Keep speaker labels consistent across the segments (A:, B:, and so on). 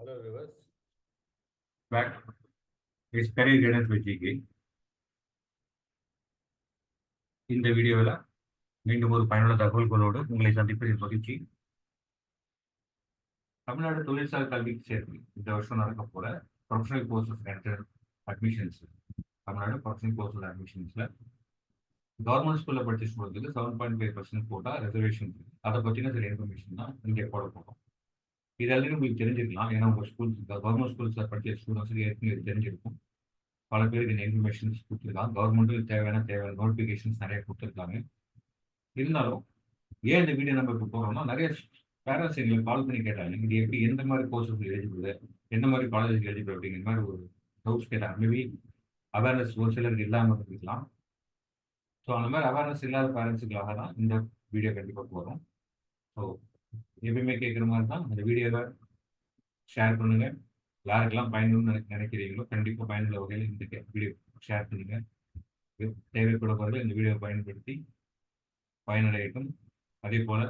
A: Hello viewers.
B: back. It's career guidance with GK. இந்த வீடியோவில் மீண்டும் ஒரு பயனுள்ள தகவல்களோடு உங்களை சந்திப்பதில் மகிழ்ச்சி தமிழ்நாடு தொழிற்சாலை கல்விக்கு சேர்த்து இந்த வருஷம் நடக்க போற professional courses enter admissions Tamil Nadu professional courses அட்மிஷன்ஸ்ல government ஸ்கூலில் படிச்ச ஸ்டூடெண்ட்ஸுக்கு செவன் பாயிண்ட் ஃபைவ் பர்சன்ட் போட்டால் ரிசர்வேஷன் அதை பற்றின சில இன்ஃபர்மேஷன் தான் இங்கே போட போகிறோம் இது உங்களுக்கு தெரிஞ்சிருக்கலாம். ஏன்னா உங்கள் ஸ்கூல் கவர்மெண்ட் ஸ்கூல்ஸில் படிக்கிற ஸ்டூடெண்ட்ஸுக்கு ஏற்கனவே தெரிஞ்சிருக்கும். பல பேருக்கு இந்த இன்ஃபர்மேஷன்ஸ் கொடுத்துருக்காங்க. கவர்மெண்ட்டுக்கு தேவையான தேவையான நோட்டிஃபிகேஷன்ஸ் நிறைய கொடுத்துருக்காங்க. இருந்தாலும் ஏன் இந்த வீடியோ நம்ம இப்போ போகிறோம்னா நிறைய பேரண்ட்ஸ் எங்களுக்கு கால் பண்ணி கேட்டாங்க. இது எப்படி எந்த மாதிரி கோர்சஸ் எலிஜிபிள் எந்த மாதிரி காலேஜஸ் எலிஜிபிள் அப்படிங்கிற மாதிரி ஒரு டவுட்ஸ் கேட்டாங்க. மேபி அவேர்னஸ் ஒரு சிலருக்கு இல்லாமல் இருக்கலாம் ஸோ அந்த மாதிரி அவேர்னஸ் இல்லாத பேரண்ட்ஸுக்காக தான் இந்த வீடியோ கண்டிப்பாக போகிறோம் ஸோ எப்பயுமே கேட்குற மாதிரி தான் அந்த வீடியோவை ஷேர் பண்ணுங்க. யாருக்கெல்லாம் பயனுன்னு நினைக்கிறீங்களோ கண்டிப்பாக பயனுள்ள வகையில் இந்த வீடியோ ஷேர் பண்ணுங்க. இது தேவைப்படுபவர்கள் இந்த வீடியோவை பயன்படுத்தி பயனடையட்டும். அதே போல்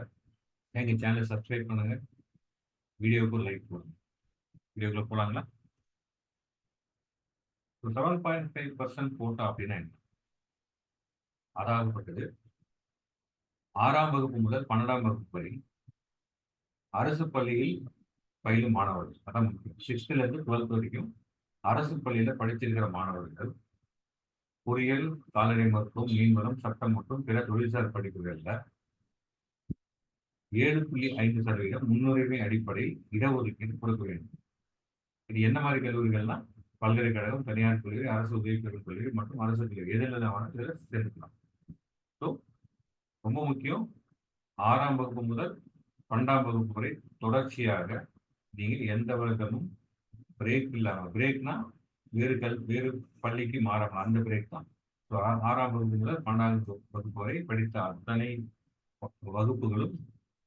B: எங்கள் சேனலை சப்ஸ்கிரைப் பண்ணுங்க. வீடியோவுக்கு லைக் போடுங்க. வீடியோக்குள்ள ஒரு செவன் பாயிண்ட் ஃபைவ் பர்சன்ட் போட்டா அப்படின்னா என்ன? அதாகப்பட்டது ஆறாம் வகுப்பு முதல் பன்னெண்டாம் வகுப்பு வரை அரசு பள்ளியில் பயிலும் மாணவர்கள். அதான் முக்கியம். சிக்ஸ்த்ல இருந்து டுவெல்த் வரைக்கும் அரசு பள்ளியில படித்திருக்கிற மாணவர்கள் பொறியியல் கால்நடை மருத்துவம் மீன்வளம் சட்டம் மற்றும் பிற தொழில்சார் படிப்புகள்ல ஏழு புள்ளி ஐந்து சதவீதம் முன்னுரிமை அடிப்படை இடஒதுக்கீடு கொடுக்க வேண்டும். இது என்ன மாதிரி கல்லூரிகள்னா? பல்கலைக்கழகம் தனியார் கல்லூரி அரசு உதவி பெறும் கல்லூரி மற்றும் அரசு கல்லூரி. எதில் இதில் சேர்த்துக்கலாம். ஸோ ரொம்ப முக்கியம். ஆறாம் வகுப்பு முதல் பன்னெண்டாம் வகுப்பு வரை தொடர்ச்சியாக நீங்கள் எந்த விதமும் பிரேக் இல்லாமல் பிரேக்னா வேறு கல் வேறு பள்ளிக்கு மாறாமல் அந்த பிரேக் தான். ஸோ ஆறாம் வகுப்பு முதல் பன்னெண்டாம் வகுப்பு வரை படித்த அத்தனை வகுப்புகளும்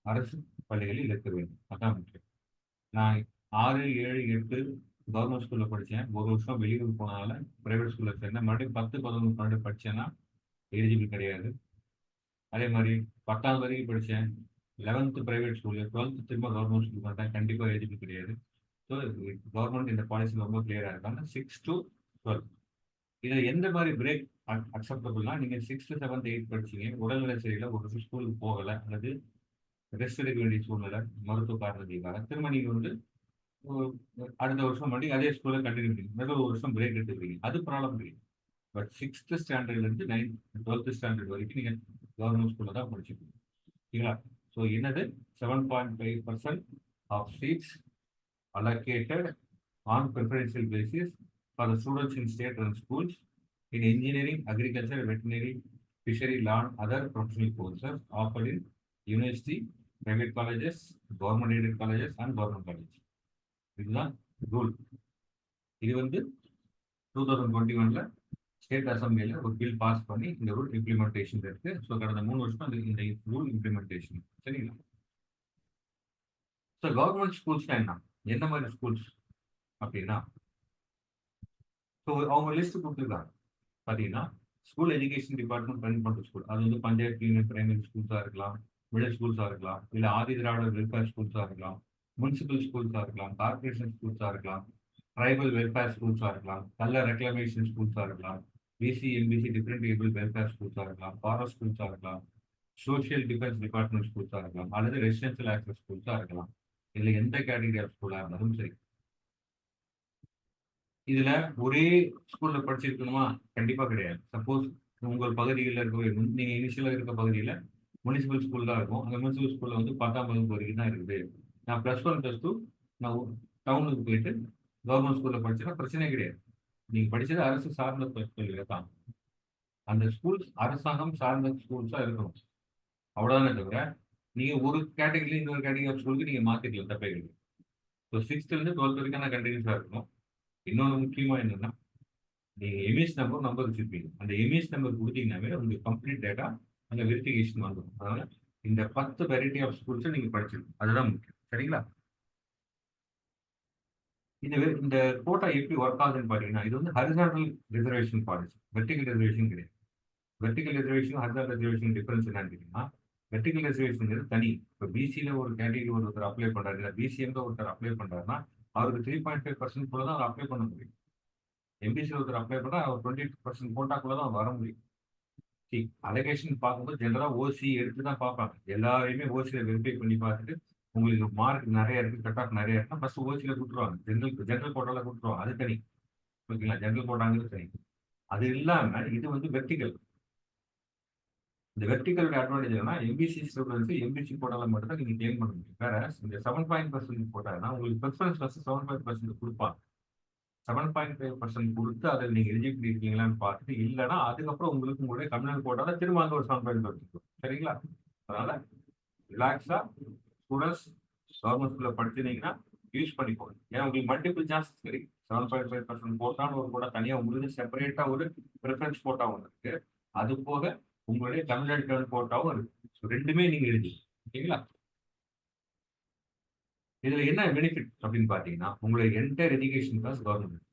B: அரசு பள்ளிகளில் இருக்க வேண்டும். அதான் முக்கியம். நான் ஆறு ஏழு எட்டு கவர்மெண்ட் ஸ்கூலில் படித்தேன். ஒரு வருஷம் வெளியூர் போனதால ப்ரைவேட் ஸ்கூலில் சேர்ந்தேன். மறுபடியும் பத்து பதினொன்று பன்னெண்டு படித்தேன்னா எலிஜிபிள் கிடையாது. அதே மாதிரி பத்தாவது வரைக்கும் படித்தேன். லெவன்த்து ப்ரைவேட் ஸ்கூலு டுவெல்த்து திரும்ப கவர்மெண்ட் ஸ்கூல் பார்த்தேன் கண்டிப்பாக எலிஜிபிள் கிடையாது ஸோ கவர்மெண்ட் இந்த பாலிசி ரொம்ப கிளியராக இருக்காங்க. சிக்ஸ் டு டுவெல் இதில் எந்த மாதிரி பிரேக் அக்செப்டபுள்னா நீங்கள் சிக்ஸ்த்து செவன்த் எயிட் படிச்சீங்க. உடல்நிலை சரியில்லை ஒரு ஸ்கூலுக்கு போகலை அல்லது ரெஸ்ட் எடுக்க வேண்டிய சூழ்நிலை மருத்துவ காரணத்துக்காக திரும்ப நீங்கள் வந்து அடுத்த வருஷம் மறுபடியும் அதே ஸ்கூலில் கண்டினியூ பண்ணி ஒரு வருஷம் பிரேக் எடுத்துக்கிறீங்க. அது ப்ராப்ளம் கிடையாது பட் சிக்ஸ்த்து ஸ்டாண்டர்ட்லேருந்து நைன்த் டுவெல்த்து ஸ்டாண்டர்ட் வரைக்கும் நீங்கள் கவர்மெண்ட் ஸ்கூலில் தான் படிச்சுக்கணும். சரிங்களா? ஸோ என்னது seven point five percent of seats allocated on preferential basis for the students in state run schools in engineering, agriculture, veterinary, fishery, law, and other professional courses offered in university, private colleges, government aided colleges, and government college. இதுதான் rule இது வந்து two thousand twenty ஒன்ல state அசம்பிளியில் ஒரு bill pass பண்ணி இந்த rule implementation இருக்கு. So கடந்த மூணு வருஷம் அந்த இந்த ரூல் இம்ப்ளிமெண்டேஷன் சரிங்களா? ஸோ கவர்மெண்ட் ஸ்கூல்ஸ்னா என்ன? என்ன மாதிரி ஸ்கூல்ஸ் அப்படின்னா ஸோ அவங்க லிஸ்ட் கொடுத்துருக்காங்க. பார்த்தீங்கன்னா ஸ்கூல் எஜுகேஷன் டிபார்ட்மெண்ட் ரன் பண்ணுற ஸ்கூல் அது வந்து பஞ்சாயத்து யூனியன் பிரைமரி ஸ்கூல்ஸாக இருக்கலாம் மிடில் ஸ்கூல்ஸாக இருக்கலாம் இல்லை ஆதி திராவிட வெல்ஃபேர் ஸ்கூல்ஸாக இருக்கலாம் முனிசிபல் ஸ்கூல்ஸாக இருக்கலாம் கார்பரேஷன் ஸ்கூல்ஸாக இருக்கலாம் ட்ரைபல் வெல்ஃபேர் ஸ்கூல்ஸாக இருக்கலாம் நல்ல ரெக்ளமேஷன் ஸ்கூல்ஸாக இருக்கலாம். BC MBC different able welfare ஸ்கூல்ஸாக இருக்கலாம் ஃபாரஸ்ட் ஸ்கூல்ஸாக இருக்கலாம் சோஷியல் டிஃபென்ஸ் டிபார்ட்மெண்ட் ஸ்கூல்ஸாக இருக்கலாம் அல்லது ரெசிடென்ஷியல் ஆக்சஸ் ஸ்கூல்ஸாக இருக்கலாம். இதில் எந்த கேட்டகரி ஆஃப் ஸ்கூலாக இருந்தாலும் சரி. இதில் ஒரே ஸ்கூலில் படிச்சிருக்கணுமா? கண்டிப்பாக கிடையாது. சப்போஸ் உங்கள் பகுதியில் இருக்க நீங்கள் இனிஷியலாக இருக்க பகுதியில் முனிசிபல் ஸ்கூல் தான் இருக்கும். அந்த முனிசிபல் ஸ்கூலில் வந்து பத்தாம் வகுப்பு வரைக்கும் தான் இருக்குது. நான் ப்ளஸ் ஒன் ப்ளஸ் டூ நான் டவுனுக்கு போயிட்டு கவர்மெண்ட் ஸ்கூலில் படிச்சேன்னா பிரச்சனை கிடையாது. நீங்க படிச்சது அரசு சார்ந்த பள்ளியில தான். அந்த ஸ்கூல்ஸ் அரசாங்கம் சார்ந்த ஸ்கூல்ஸா இருக்கணும். அவ்வளவுதானே தவிர நீங்க ஒரு கேட்டகரியில இன்னொரு கேட்டகரி ஆஃப் ஸ்கூலுக்கு நீங்க மாத்திக்கலாம் தப்பே கிடையாது ஸோ சிக்ஸ்த்ல இருந்து டுவெல்த் வரைக்கும் நான் கண்டினியூஸா இருக்கணும். இன்னொன்று முக்கியமா என்னன்னா நீங்க எம்இஎஸ் நம்பர் நம்பர் வச்சிருப்பீங்க. அந்த எம்இஎஸ் நம்பர் கொடுத்தீங்கன்னாவே உங்களுக்கு கம்ப்ளீட் டேட்டா அந்த வெரிஃபிகேஷன் வந்துடும் அதனால இந்த பத்து வெரைட்டி ஆஃப் ஸ்கூல்ஸை நீங்க படிச்சிருக்கணும். அதுதான் முக்கியம். சரிங்களா? இந்த இந்த கோட்டா எப்படி ஒர்க் ஆகுதுன்னு பாத்தீங்கன்னா இது வந்து horizontal reservation policy vertical reservation கிடையாது. Vertical reservation horizontal reservation difference என்னன்னு கேட்டீங்கன்னா வெர்டிகல் ரிசர்வேஷன் தனி. இப்போ பிசியில் ஒரு கேட்டகரி ஒருத்தர் அப்ளை பண்றாரு இல்லை பிசிஎம்ல ஒருத்தர் அப்ளை பண்றாருன்னா அவருக்கு த்ரீ பாயிண்ட் ஃபைவ் பர்சன்ட் கூட தான் அவர் அப்ளை பண்ண முடியும். எம்பிசியில் ஒருத்தர் அப்ளை பண்ணால் அவர் டுவெண்ட்டி பர்சன்ட் கோட்டாக்குள்ள தான் வர முடியும். சி அலகேஷன் பார்க்கும்போது ஜென்ரலாக ஓசி எடுத்து தான் பார்ப்பாங்க. எல்லாரையுமே ஓசியில் வெரிஃபை பண்ணி பார்த்துட்டு உங்களுக்கு மார்க் நிறைய இருக்கு கட் ஆஃப் நிறைய இருக்குன்னா ஃபர்ஸ்ட் ஓசியில் கொடுத்துருவாங்க. ஜென்ரல் ஜென்ரல் கோட்டாவில் கொடுத்துருவாங்க. அது தனி. ஓகேங்களா? ஜென்ரல் கோட்டாங்கிறது தனி. அது இல்லாமல் இது வந்து வெர்டிகல் இந்த வெர்டிக்கலோட அட்வான்டேஜ் என்னன்னா எம்பிசி ஸ்டூடெண்ட்ஸ் எம்பிசி கோட்டால மட்டும் தான் நீங்கள் கிளைம் பண்ண முடியும். வேற இந்த செவன் பாயிண்ட் பர்சன்ட் போட்டாங்கன்னா உங்களுக்கு preference first seven point percent கொடுப்பாங்க. செவன் பாயிண்ட் ஃபைவ் பர்சன்ட் கொடுத்து அதில் நீங்கள் எலிஜிபிள் இருக்கீங்களான்னு பார்த்துட்டு இல்லைன்னா அதுக்கப்புறம் உங்களுக்கு உங்களுடைய கம்யூனல் போட்டால திரும்ப அங்கே ஒரு செவன் பாயிண்ட் பர்சன்ட் சரிங்களா? அதனால ரிலாக்ஸாக ஸ்டூடெண்ட்ஸ் கவர்மெண்ட் ஸ்கூல்ல படிச்சிருந்தீங்கன்னா யூஸ் பண்ணிக்கோங்க. ஏன்னா உங்களுக்கு மல்டிபிள் சான்சஸ் சரி. செவன் பாயிண்ட் ஃபைவ் பர்சன்ட் போட்டாலும் ஒரு கூட தனியாக உங்களுக்கு செப்பரேட்டா ஒரு ப்ரிஃபரன்ஸ் போட்டா இருக்கு. அது போக உங்களுடைய தமிழ்நாடு டேர்ன் போட்டாவும் இருக்கு. ஸோ ரெண்டுமே நீங்க எழுதி ஓகேங்களா இதுல என்ன பெனிஃபிட் அப்படின்னு பாத்தீங்கன்னா உங்களுடைய என்டையர் எஜுகேஷன் காஸ்ட் கவர்மெண்ட்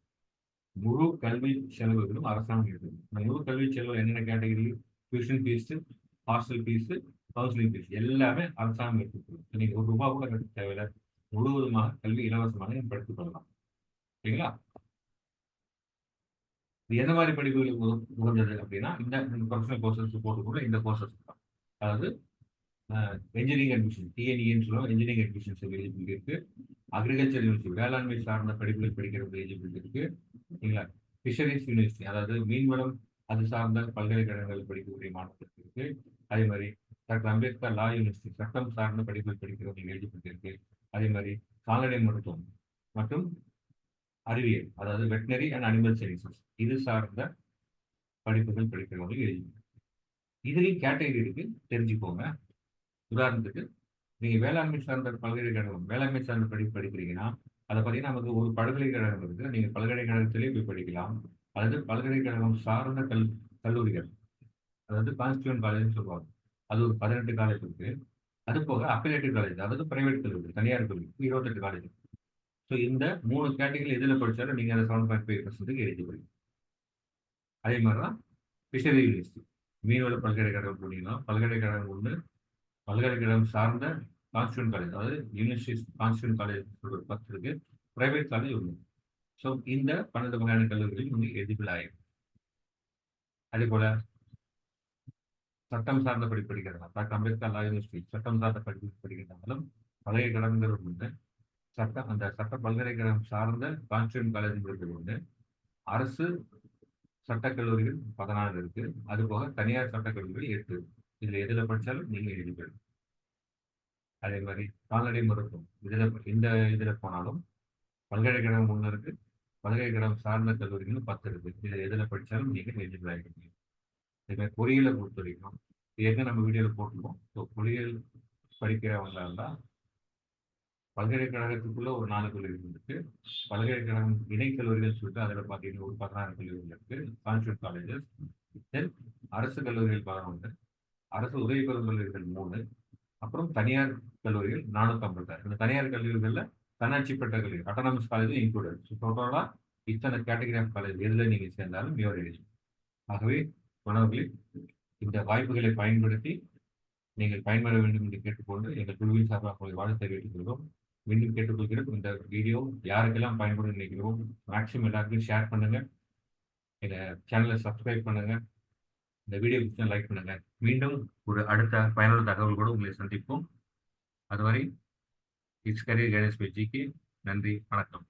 B: முழு கல்வி செலவுகளும் அரசாங்கம் இருக்குது இந்த முழு கல்வி செலவு என்னென்ன category tuition fees hostel fees counselling fees எல்லாமே அரசாங்கம் எடுத்துக்கணும் நீங்க ஒரு ரூபா கூட கட்ட தேவையில்லை. முழுவதுமாக கல்வி இலவசமாக படித்துக் கொள்ளலாம். சரிங்களா? இது எந்த மாதிரி படிப்புகளுக்கு உகந்தது அப்படின்னா இந்த ப்ரொஃபஷனல் கோர்சஸ் போட்டுக்கூட இந்த கோர்சஸ் தான். அதாவது என்ஜினியரிங் அட்மிஷன் டிஎன்இன்னு சொல்லுவோம் இன்ஜினியரிங் அட்மிஷன்ஸ் எலிஜிபிலிட்டி இருக்கு. அக்ரிகல்ச்சர் யூனிவர்சிட்டி வேளாண்மை சார்ந்த படிப்புகள் படிக்கிறது எலிஜிபிலிட்டி இருக்கு. சரிங்களா? ஃபிஷரிஸ் யூனிவர்சிட்டி அதாவது மீன்வளம் அது சார்ந்த பல்கலைக்கழகங்கள் படிக்கக்கூடிய மாணவர்களுக்கு இருக்கு. அதே மாதிரி டாக்டர் அம்பேத்கர் லா யூனிவர்சிட்டி சட்டம் சார்ந்த படிப்புகள் படிக்கிறவங்களுக்கு எலிஜிபிலிட்டி அதே மாதிரி கால்நடை மருத்துவம் மற்றும் அறிவியல் அதாவது வெட்டினரி அண்ட் அனிமல் சயின்சஸ் இது சார்ந்த படிப்புகள் படிக்கிறவங்களுக்கு எலிஜிபிள் இதுலேயும் கேட்டகரி இருக்கு தெரிஞ்சுக்கோங்க. உதாரணத்துக்கு நீங்கள் வேளாண்மை சார்ந்த பல்கலைக்கழகம் வேளாண்மை சார்ந்த படிப்பு படிக்கிறீங்கன்னா அதை பார்த்தீங்கன்னா நமக்கு ஒரு பல்கலைக்கழகம் இருக்குது நீங்கள் பல்கலைக்கழகத்திலேயே போய் படிக்கலாம். அல்லது பல்கலைக்கழகம் சார்ந்த கல் கல்லூரிகள் அதாவது கான்ஸ்டியூன் காலேஜ்னு சொல்லுவாங்க. அது ஒரு பதினெட்டு காலேஜ் இருக்கு. அது போக அப்பிலேட்டிவ் காலேஜ் அதாவது பிரைவேட் கல்லூரி தனியார் கல்லூரி இருபத்தெட்டு காலேஜ் ஸோ இந்த மூணு கேட்டகரி எதில் படித்தாலும் நீங்கள் அந்த செவன் பாயிண்ட் ஃபைவ் பர்சன்ட்டுக்கு எலிஜிபிள் அதே மாதிரி தான் ஃபிஷரி யூனிவர்சிட்டி மீன்வள பல்கலைக்கழகம் போனீங்கன்னா பல்கலைக்கழகம் ஒன்று பல்கலைக்கழகம் சார்ந்த கான்ஸ்டியூன் காலேஜ் அதாவது யூனிவர்சிட்டி கான்ஸ்டியூன் காலேஜ் ஒரு பத்து இருக்கு பிரைவேட் காலேஜ் ஒன்று ஸோ இந்த பன்னெண்டு வகையான கல்லூரிகளில் நீங்கள் எலிஜிபிள் ஆகிடும் அதே போல் சட்டம் சார்ந்த படிப்பு படிக்கிறதா டாக்டர் அம்பேத்கர் லா யூனிவர்சிட்டி சட்டம் சார்ந்த படிப்பு படிக்கிறதாலும் பல்கலைக்கழகங்கள் உண்டு. சட்டம் அந்த சட்ட பல்கலைக்கழகம் சார்ந்த கான்ஸ்டியூன் காலேஜ் உண்டு. அரசு சட்டக் கல்லூரிகள் பதினாறு இருக்கு. அது போக தனியார் சட்டக்கல்லூரிகள் எட்டு. இதுல எதுல படிச்சாலும் நீங்க எழுதிகள் அதே மாதிரி கால்நடை மருத்துவம். இதுல இந்த இதுல போனாலும் பல்கலைக்கழகம் ஒன்று இருக்கு. பல்கலைக்கழகம் சார்ந்த கல்லூரிகளும் பத்து இருக்கு. இதுல எதுல படிச்சாலும் நீங்க எலிஜிபிள் ஆகிக்க முடியும் மாதிரி பொறியியலை பொறுத்த வரைக்கும் ஏற்கனவே நம்ம வீடியோவில் போட்டிருக்கோம். ஸோ பொறியியல் படிக்கிறவங்க இருந்தால் பல்கலைக்கழகத்துக்குள்ள ஒரு நாலு கல்லூரிகள் இருக்கு பல்கலைக்கழகம் இணை கல்லூரிகள் சொல்லிட்டு அதில் பார்த்தீங்கன்னா ஒரு பதினாறு கல்லூரிகள் இருக்கு. கான்ஸ்டியூட் காலேஜஸ் தென் அரசு கல்லூரிகள் பதினொன்று அரசு உதவி பெறும் கல்லூரிகள் மூணு அப்புறம் தனியார் கல்லூரிகள் நானூத்தி ஐம்பத்தாறு இந்த தனியார் கல்லூரிகளில் தன்னாட்சி பெற்ற கல்லூரி அட்டானமஸ் காலேஜும் இன்க்ளூடட் ஸோ டோட்டலாக இத்தனை கேட்டகரி ஆஃப் காலேஜ் எதில் நீங்கள் சேர்ந்தாலும் யுவர் ஆகவே மாணவர்களே இந்த வாய்ப்புகளை பயன்படுத்தி நீங்கள் பயன்பெற வேண்டும் என்று கேட்டுக்கொண்டு எங்கள் குழுவின் சார்பாக உங்களை வாழ்த்து தெரிவித்துக் மீண்டும் கேட்டுக்கொள்கிறோம். இந்த வீடியோ யாருக்கெல்லாம் பயன்படும் நினைக்கிறோம் மேக்ஸிமம் எல்லாருக்கும் ஷேர் பண்ணுங்க. இந்த சேனலை சப்ஸ்கிரைப் பண்ணுங்க. இந்த வீடியோ பிடிச்சா லைக் பண்ணுங்க. மீண்டும் ஒரு அடுத்த பயனுள்ள தகவல்களோடு உங்களை சந்திப்போம். அதுவரை it's career guidance by GK நன்றி வணக்கம்.